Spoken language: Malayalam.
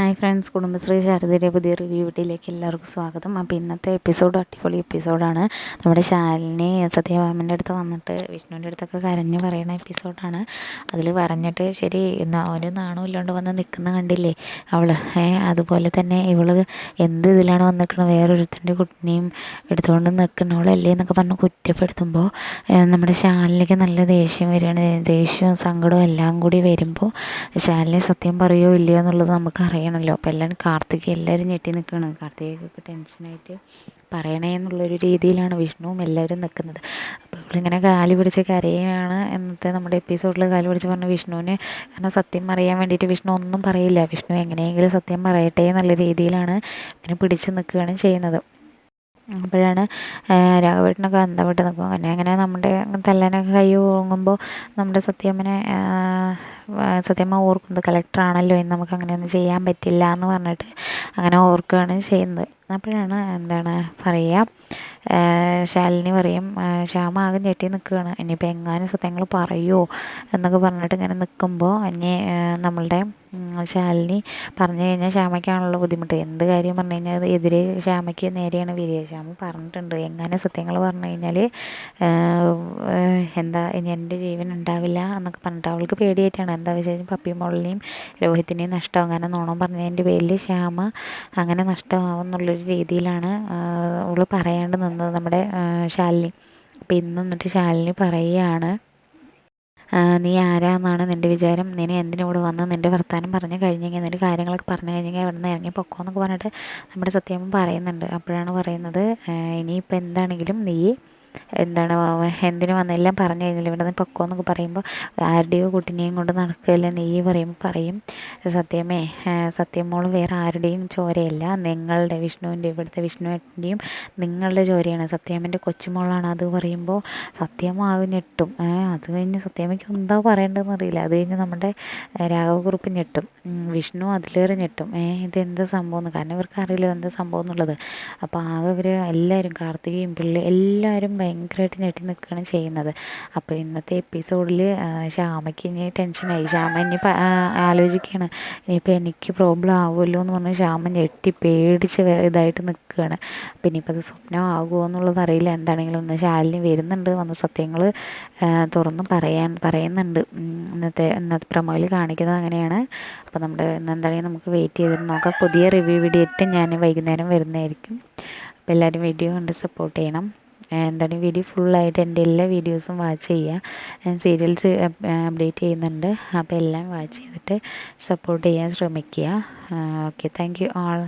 ഹായ് ഫ്രണ്ട്സ് കുടുംബശ്രീ ശാരദയുടെ പുതിയ റിവ്യൂ വീട്ടിലേക്ക് എല്ലാവർക്കും സ്വാഗതം. അപ്പോൾ ഇന്നത്തെ എപ്പിസോഡ് അടിപൊളി എപ്പിസോഡാണ് നമ്മുടെ ശാലിനി സത്യഭാമന്റെ അടുത്ത് വന്നിട്ട് വിഷ്ണുവിന്റെ അടുത്തൊക്കെ കരഞ്ഞ് പറയുന്ന എപ്പിസോഡാണ് അതിൽ പറഞ്ഞിട്ട് ശരി ഒരു നാണവും ഇല്ലാണ്ട് വന്ന് നിൽക്കുന്ന കണ്ടില്ലേ അവൾ അതുപോലെ തന്നെ ഇവൾ എന്ത് ഇതിലാണ് വന്നിരിക്കുന്നത് വേറൊരുത്തന്റെ കുട്ടിനെയും എടുത്തുകൊണ്ട് നിൽക്കുന്നവളല്ലേ എന്നൊക്കെ പറഞ്ഞ് കുറ്റപ്പെടുത്തുമ്പോൾ നമ്മുടെ ശാലിനിക്ക് നല്ല ദേഷ്യം വരികയാണ്. ദേഷ്യവും സങ്കടവും എല്ലാം കൂടി വരുമ്പോൾ ശാലിനി സത്യം പറയുമോ ഇല്ലയോ എന്നുള്ളത് നമുക്കറിയാം പറയണമല്ലോ അപ്പോൾ എല്ലാവരും കാർത്തിക എല്ലാവരും ഞെട്ടി നിൽക്കുകയാണ് കാർത്തികയ്ക്കൊക്കെ ടെൻഷനായിട്ട് പറയണേ എന്നുള്ളൊരു രീതിയിലാണ് വിഷ്ണുവും എല്ലാവരും നിൽക്കുന്നത് അപ്പോൾ ഇവളിങ്ങനെ കാലി പിടിച്ച് കരയാണ് എന്നത്തെ നമ്മുടെ എപ്പിസോഡിൽ കാലി പിടിച്ച് പറഞ്ഞ വിഷ്ണുവിന്. കാരണം സത്യം അറിയാൻ വേണ്ടിയിട്ട് വിഷ്ണു ഒന്നും പറയില്ല. വിഷ്ണു എങ്ങനെയെങ്കിലും സത്യം പറയട്ടെ എന്നുള്ള രീതിയിലാണ് ഇങ്ങനെ പിടിച്ച് നിൽക്കുകയാണ് ചെയ്യുന്നത്. അപ്പോഴാണ് രാഘവേട്ടനൊക്കെ അന്തപ്പെട്ട് നിൽക്കും അങ്ങനെ അങ്ങനെ നമ്മുടെ തല്ലാനൊക്കെ കൈ ഓങ്ങുമ്പോൾ നമ്മുടെ സത്യമ്മനെ സത്യമ്മ ഓർക്കുന്നത് കളക്ടറാണല്ലോ ഇന്ന് നമുക്ക് അങ്ങനെയൊന്നും ചെയ്യാൻ പറ്റില്ല എന്ന് പറഞ്ഞിട്ട് അങ്ങനെ ഓർക്കുകയാണ് ചെയ്യുന്നത്. അപ്പോഴാണ് എന്താണ് പറയുക ശാലിനി പറയും ശ്യാമ ആകെ ഞെട്ടി നിൽക്കുകയാണ്. ഇനിയിപ്പോൾ എങ്ങാനും സത്യങ്ങൾ പറയുമോ എന്നൊക്കെ പറഞ്ഞിട്ട് ഇങ്ങനെ നിൽക്കുമ്പോൾ ഇനി നമ്മളുടെ ശാലിനി പറഞ്ഞു കഴിഞ്ഞാൽ ശ്യാമയ്ക്കാണല്ലോ ബുദ്ധിമുട്ട്. എന്ത് കാര്യം പറഞ്ഞു കഴിഞ്ഞാൽ എതിരെ ശ്യാമയ്ക്ക് നേരെയാണ് വരിക. ശ്യാമ പറഞ്ഞിട്ടുണ്ട്. എങ്ങനെ സത്യങ്ങൾ പറഞ്ഞു കഴിഞ്ഞാൽ എന്താ ഇനി എന്റെ ജീവൻ ഉണ്ടാവില്ല എന്നൊക്കെ പറഞ്ഞിട്ട് അവൾക്ക് പേടിയായിട്ടാണ്. എന്താ വെച്ചാൽ പപ്പി മോളിനെയും രോഹിത്തിനെയും നഷ്ടം അങ്ങനെ നോണം പറഞ്ഞതിന്റെ പേരിൽ ശ്യാമ അങ്ങനെ നഷ്ടമാവും എന്നുള്ളൊരു രീതിയിലാണ് അവൾ പറയാണ്ട് നിന്നത് നമ്മുടെ ശാലിനി. അപ്പം ഇന്ന് എന്നിട്ട് ശാലിനി പറയുകയാണ് നീ ആരാന്നാണ് നിന്റെ വിചാരം? നീ എന്തിനിവിടെ വന്ന് നിന്റെ വർത്തമാനം പറഞ്ഞു കഴിഞ്ഞെങ്കിൽ നിന്റെ കാര്യങ്ങളൊക്കെ പറഞ്ഞു കഴിഞ്ഞെങ്കിൽ അവിടെ നിന്ന് ഇറങ്ങി പൊക്കോ പറഞ്ഞിട്ട് നമ്മുടെ സത്യമ്മ പറയുന്നുണ്ട്. അപ്പോഴാണ് പറയുന്നത് ഇനിയിപ്പോൾ എന്താണെങ്കിലും നീ എന്താണ് എന്തിനു വന്ന? എല്ലാം പറഞ്ഞു കഴിഞ്ഞില്ല? ഇവിടെ നിന്ന് പൊക്കോ എന്നൊക്കെ പറയുമ്പോൾ ആരുടെയോ കുട്ടിനെയും കൊണ്ട് നടക്കുകയല്ലേ നീ പറയുമ്പോൾ പറയും. സത്യമേ സത്യമോൾ വേറെ ആരുടെയും ചോരയല്ല. നിങ്ങളുടെ വിഷ്ണുവിന്റെ ഇവിടുത്തെ വിഷ്ണുവിന്റെയും നിങ്ങളുടെ ചോരയാണ്. സത്യാമ്മന്റെ കൊച്ചുമോളാണ് അത് പറയുമ്പോൾ സത്യമാകും ഞെട്ടും. അത് കഴിഞ്ഞ് സത്യാമ്മയ്ക്ക് എന്താ പറയേണ്ടതെന്ന് അറിയില്ല. അത് കഴിഞ്ഞ് നമ്മുടെ രാഘവകുറുപ്പ് ഞെട്ടും. വിഷ്ണു അതിലേറെ ഞെട്ടും. ഇതെന്താ സംഭവം എന്ന്? കാരണം ഇവർക്ക് അറിയില്ല എന്താ സംഭവം എന്നുള്ളത്. അപ്പോൾ ആകെ ഇവർ എല്ലാവരും കാർത്തികയും പിള്ളി എല്ലാവരും ഭയങ്കരമായിട്ട് ഞെട്ടി നിൽക്കുകയാണ് ചെയ്യുന്നത്. അപ്പോൾ ഇന്നത്തെ എപ്പിസോഡിൽ ശ്യാമയ്ക്ക് ഇനി ടെൻഷനായി. ശ്യാമ ഇനി ആലോചിക്കുകയാണ് ഇനിയിപ്പോൾ എനിക്ക് പ്രോബ്ലം ആവുമല്ലോ എന്ന് പറഞ്ഞ് ശ്യാമ ഞെട്ടി പേടിച്ച് ഇതായിട്ട് നിൽക്കുകയാണ് അപ്പോൾ ഇനിയിപ്പോൾ അത് സ്വപ്നമാകുമോ എന്നുള്ളത് അറിയില്ല. എന്താണെങ്കിലും ഒന്ന് ശാലിനി വരുന്നുണ്ട്. വന്ന സത്യങ്ങൾ തുറന്ന് പറയാൻ പറയുന്നുണ്ട്. ഇന്നത്തെ ഇന്നത്തെ പ്രമോയിൽ കാണിക്കുന്നത് അങ്ങനെയാണ്. അപ്പോൾ നമ്മുടെ എന്താണെങ്കിലും നമുക്ക് വെയിറ്റ് ചെയ്തിട്ട് നോക്കാം. പുതിയ റിവ്യൂ വീഡിയോ ഏറ്റവും ഞാൻ വൈകുന്നേരം വരുന്നതായിരിക്കും. അപ്പോൾ എല്ലാവരും വീഡിയോ കണ്ട് സപ്പോർട്ട് ചെയ്യണം. എന്താണ് വീഡിയോ ഫുള്ളായിട്ട് എന്റെ എല്ലാ വീഡിയോസും വാച്ച് ചെയ്യുക ഞാൻ സീരിയൽസ് അപ്ഡേറ്റ് ചെയ്യുന്നുണ്ട്. അപ്പോൾ എല്ലാം വാച്ച് ചെയ്തിട്ട് സപ്പോർട്ട് ചെയ്യാൻ ശ്രമിക്കുക. Okay thank you all